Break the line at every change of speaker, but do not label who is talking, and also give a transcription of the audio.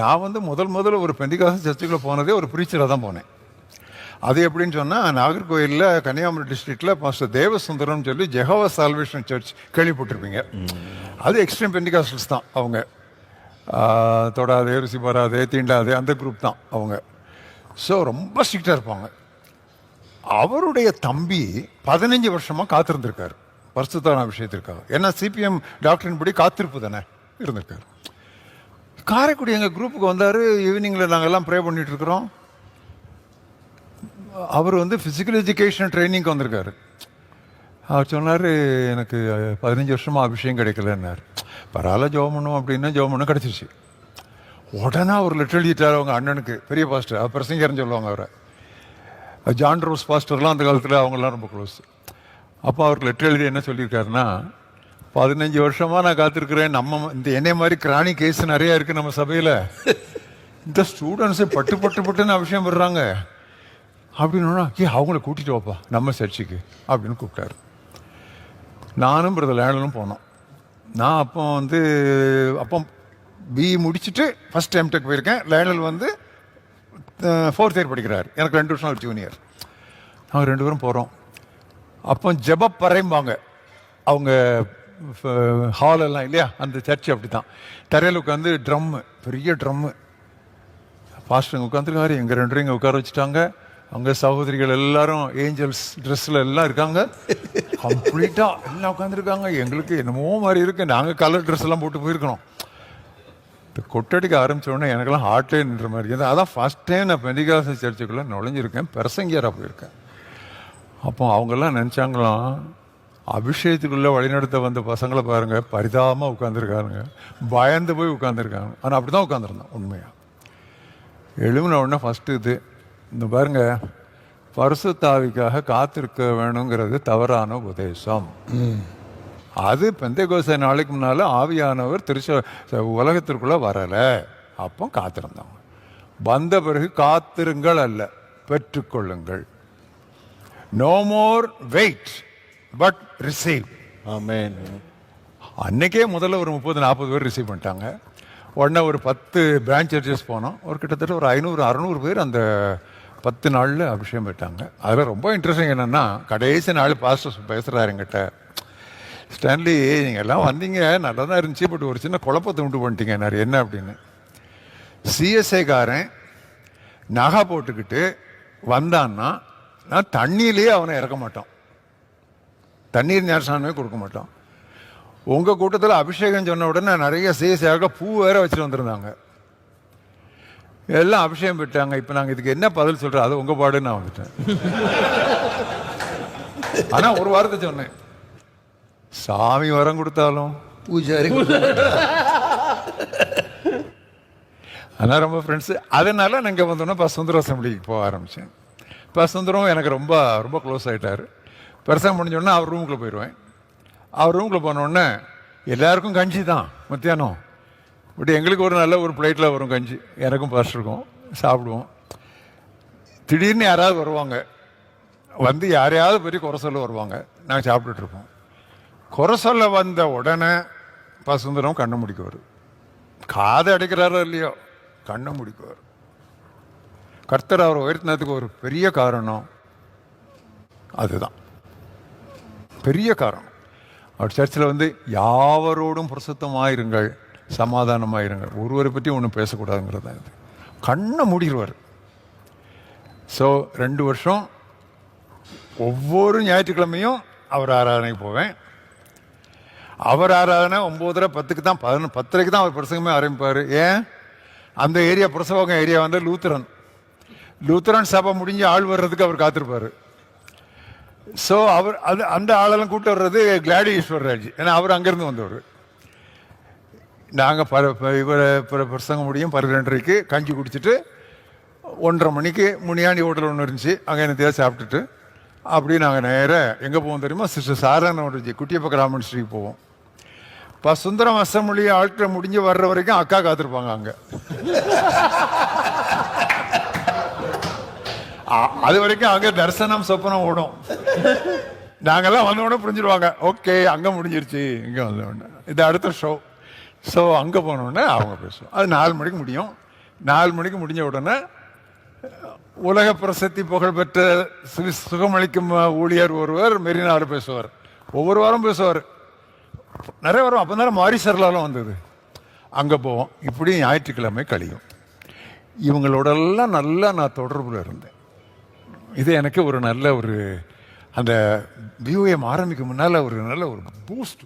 நான் வந்து முதல் முதல்ல ஒரு பெண்டிகாச சர்ச்சுக்குள்ளே போனதே ஒரு பிரீச்சராக தான் போனேன். அது எப்படின்னு சொன்னால் நாகர்கோயிலில் கன்னியாகுமரி டிஸ்ட்ரிக்டில் மாஸ்டர் தேவசுந்தரம்னு சொல்லி ஜெகவா சால்வேஷன் சர்ச் கேள்விப்பட்டிருப்பீங்க. அது எக்ஸ்ட்ரீம் பெண்டிகாஸ்டல்ஸ் தான் அவங்க. தொடாதே ருசி பாராதே தீண்டாதே அந்த குரூப் தான் அவங்க. ஸோ ரொம்ப ஸ்ட்ரிக்டாக இருப்பாங்க. அவருடைய தம்பி பதினஞ்சு வருஷமாக காத்திருந்திருக்காரு. பரிசுத்தான விஷயத்திற்காக ஏன்னா சிபிஎம் டாக்டரின் படி காத்திருப்பு தானே இருந்திருக்காரு. காரைக்குடி எங்கள் குரூப்புக்கு வந்தார் ஈவினிங்கில் நாங்கள்லாம் ப்ரே பண்ணிகிட்ருக்குறோம் அவர் வந்து ஃபிசிக்கல் எஜுகேஷன் ட்ரைனிங்க்கு வந்திருக்காரு. அவர் சொன்னார் எனக்கு பதினஞ்சு வருஷமாக அபிஷேகம் கிடைக்கலன்னார். பரவாயில்ல ஜோம் பண்ணும் அப்படின்னா ஜோம் பண்ணும் கிடச்சிருச்சு. உடனே அவர் லெட்டர் எழுதிட்டார் அவங்க அண்ணனுக்கு பெரிய பாஸ்டர் அவர் பிரசங்கர்னு சொல்லுவாங்க அவரை. ஜான் ரோஸ் பாஸ்டர்லாம் அந்த காலத்தில் அவங்கெல்லாம் ரொம்ப க்ளோஸ் அப்போ அவருக்கு லெட்டர் எழுதி என்ன சொல்லியிருக்காருன்னா பதினஞ்சு வருஷமாக நான் காத்திருக்கிறேன். நம்ம இந்த என்னை மாதிரி கிராணி கேஸ் நிறையா இருக்குது நம்ம சபையில். இந்த ஸ்டூடெண்ட்ஸு பட்டு பட்டு பட்டுன்னு விஷயம் விடுறாங்க அப்படின்னா ஏ அவங்கள கூட்டிகிட்டு வாப்பா நம்ம சர்ச்சுக்கு. அப்படின்னு கூப்பிட்டாரு. நானும் பிரதர் லேண்டனும் போனோம். நான் அப்போ வந்து அப்போ பிஇ முடிச்சுட்டு ஃபஸ்ட் டைம் டெக் போயிருக்கேன். லேண்டல் வந்து ஃபோர்த் இயர் படிக்கிறார். எனக்கு ரெண்டு வருஷம் அவர் ஜூனியர் நாங்கள் ரெண்டு பேரும் போகிறோம் அப்போ ஜபப்பறைம்பாங்க. அவங்க ஹால் எல்லாம் இல்லையா? அந்த சர்ச் அப்படி தான் தரையில் உட்காந்து ட்ரம்மு பெரிய ட்ரம்மு பாஸ்டருங்க உட்காந்துருக்காரு. எங்கள் ரெண்டு இங்கே உட்கார வச்சுட்டாங்க. அவங்க சகோதரிகள் எல்லாரும் ஏஞ்சல்ஸ் ட்ரெஸ்ஸில் எல்லாம் இருக்காங்க. கம்ப்ளீட்டாக எல்லாம் உட்காந்துருக்காங்க. எங்களுக்கு என்னமோ மாதிரி இருக்குது நாங்கள் கலர் ட்ரெஸ் எல்லாம் போட்டு போயிருக்கணும். இப்போ கொட்டடிக்க ஆரம்பித்தோடனே எனக்கெல்லாம் ஹார்ட்டே நின்ற மாதிரி இருந்தது. அதான் ஃபஸ்ட் டைம் நான் பெண்டிகாச சர்ச்சுக்குள்ளே நுழைஞ்சிருக்கேன். பெரசங்கியராக போயிருக்கேன். அப்போ அவங்கெல்லாம் நினச்சாங்களாம் அபிஷேகத்துக்குள்ளே வழிநடத்த வந்த பசங்களை பாருங்க பரிதாபமாக உட்காந்துருக்காருங்க பயந்து போய் உட்காந்துருக்காங்க ஆனால் அப்படி தான் உட்காந்துருந்தோம் உண்மையாக எழுமின உடனே ஃபஸ்ட்டு இது இந்த பாருங்க பரிசுத்தாவிக்காக காத்திருக்க வேணுங்கிறது தவறான உபதேசம். அது பெந்தைகோச நாளைக்கு முன்னால் ஆவியானவர் திருச்ச உலகத்திற்குள்ளே வரலை. அப்போ காத்திருந்தாங்க வந்த பிறகு காத்திருங்கள் அல்ல பெற்றுக்கொள்ளுங்கள். No more wait but receive
amen
அன்னைக்கே முதல்ல ஒரு முப்பது நாற்பது பேர் ரிசீவ் பண்ணிட்டாங்க. உடனே ஒரு பத்து பிரான்ச் சர்ச்சஸ் போனோம். ஒரு கிட்டத்தட்ட ஒரு ஐநூறு அறநூறு பேர் அந்த பத்து நாளில் அபிஷேகம் பெற்றாங்க அதில் ரொம்ப இன்ட்ரெஸ்டிங் என்னென்னா கடைசி நாள் பாஸ்டர் பேசுகிறாரு என்கிட்ட. ஸ்டான்லி நீங்கள் எல்லாம் வந்தீங்க. நல்லா தான் இருந்துச்சு பட் ஒரு சின்ன குழப்பத்தை உண்டு பண்ணிட்டீங்க நான் என்ன அப்படின்னு? சிஎஸ்ஐக்காரன் நகை போட்டுக்கிட்டு வந்தான்னா நான் தண்ணியிலேயே அவனை இறக்க மாட்டான் தண்ணீர் ஞானஸ்தானமே கொடுக்க மாட்டோம். உங்கள் கூட்டத்தில் அபிஷேகம் சொன்ன உடனே நிறைய சிஎஸ்ஐயாக பூ வேற வச்சுட்டு வந்திருந்தாங்க. எல்லாம் அபிஷேகம் பெற்றாங்க இப்போ நாங்கள் இதுக்கு என்ன பதில் சொல்கிறோம் அது உங்கள் பாடுன்னு நான் வந்துட்டேன். ஆனால் ஒரு வார்த்தை சொன்னேன். சாமி வரம் கொடுத்தாலும்
பூஜாரி
ஆனால் ரொம்ப ஃப்ரெண்ட்ஸு அதனால நான் இங்கே வந்தோன்னா இப்போ சுந்தர அசம்பிளிக்கு போக ஆரம்பித்தேன் சுந்தரம் எனக்கு ரொம்ப ரொம்ப க்ளோஸ் ஆகிட்டார் பெருசாக முடிஞ்சோடனே அவர் ரூமுக்குள்ளே போயிடுவேன் அவர் ரூமுக்குள்ளே போனோடனே எல்லாருக்கும் கஞ்சி தான் மத்தியானம். பட் எங்களுக்கு ஒரு நல்ல ஒரு பிளேட்டில் வரும் கஞ்சி. எனக்கும் பாஸ்டருக்கும் சாப்பிடுவோம். திடீர்னு யாராவது வருவாங்க. வந்து யாரையாவது பெரிய குறை சொல்ல வருவாங்க. நாங்கள் சாப்பிட்டுட்ருப்போம் குறை சொல்ல வந்த உடனே பசுந்தரம் கண்ணை முடிக்குவார். காதை அடைக்கிறாரோ இல்லையோ கண்ணை முடிக்குவார். கர்த்தர் அவர் உயர்த்தினதுக்கு ஒரு பெரிய காரணம் அதுதான். பெரிய காரணம். அவர் சர்ச்சில் வந்து யாவரோடும் பிரசுத்தமாயிருங்கள் சமாதானமாயிருங்கள். ஒருவரை பற்றி ஒன்றும் பேசக்கூடாதுங்கிறது தான் இது. கண்ணை மூடிடுவார் ஸோ ரெண்டு வருஷம் ஒவ்வொரு ஞாயிற்றுக்கிழமையும் அவர் ஆராதனைக்கு போவேன். அவர் ஆராதனை ஒம்போதரை பத்துக்கு தான் பதினொன்று பத்தரைக்கு தான் அவர் பிரசங்கமே ஆரம்பிப்பார். ஏன்? அந்த ஏரியா பிரசவகம் ஏரியா வந்து லூத்திரன். லூத்தரன் சபை முடிஞ்சு ஆள் வர்றதுக்கு அவர் காத்திருப்பார். ஸோ அவர் அது அந்த ஆளெல்லாம் கூப்பிட்டு வர்றது கிளாடி ஈஸ்வரராஜ் ஏன்னா அவர் அங்கேருந்து வந்தவர். நாங்கள் பர ப- இவரை பிற பிரசங்கம் முடியும் பன்னிரெண்டரைக்கு கஞ்சி குடிச்சிட்டு ஒன்றரை மணிக்கு முனியாண்டி ஹோட்டல் ஒன்று இருந்துச்சு. அங்கே என்னத்தையாவது சாப்பிட்டுட்டு அப்படியே நாங்கள் நேராக எங்கே போவோம் தெரியுமா? சிஸ்டர் சாரான இருந்துச்சு குட்டியப்ப கிராமன் ஸ்ரீ போவோம். இப்போ சுந்தரம் அசம்பிளி ஆட்கள் முடிஞ்சு வர்ற வரைக்கும் அக்கா காத்திருப்பாங்க அங்கே. அது வரைக்கும் அங்கே தரிசனம் சொப்பனம் ஓடும். நாங்கெல்லாம் வந்த உடனே புரிஞ்சிருவாங்க. ஓகே அங்கே முடிஞ்சிருச்சு இங்கே வந்த உடனே இது அடுத்த ஷோ ஸோ அங்கே போனோடனே அவங்க பேசுவோம் அது நாலு மணிக்கு முடியும். நாலு மணிக்கு முடிஞ்ச உடனே உலக பிரசித்தி புகழ்பெற்ற சுகமளிக்கும் ஊழியர் ஒருவர் மெரினாவில் பேசுவார். ஒவ்வொரு வாரம் பேசுவார். நிறைய வரும் அப்போ தானே மாரிசர்லாலும் வந்தது. அங்கே போவோம். இப்படி ஞாயிற்றுக்கிழமை கழியும். இவங்களோடெல்லாம் நல்லா நான் தொடர்பில் இருந்தேன். இது எனக்கு ஒரு நல்ல ஒரு அந்த வியூஎம் ஆரம்பிக்கும் முன்னால் ஒரு நல்ல ஒரு பூஸ்ட்